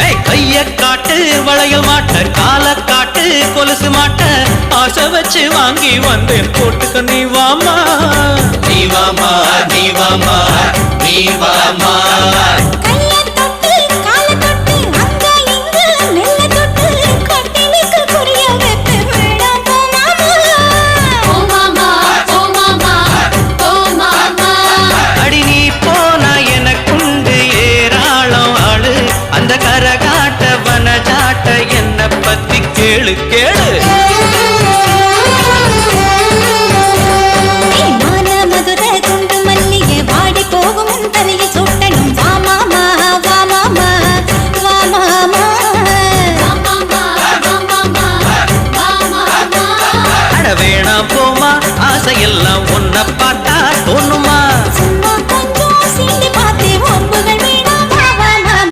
கைய காட்டு வளையல் மாட்ட கால காட்டு கொலுசு மாட்ட ஆசை வச்சு வாங்கி வந்தேன் போட்டுக்க நீ வாமா. நீ வாமா நீ வாமா நீ வாமா. கேளு. கேளு வேணாம் போமா ஆசையெல்லாம் ஒன்ன பார்த்தா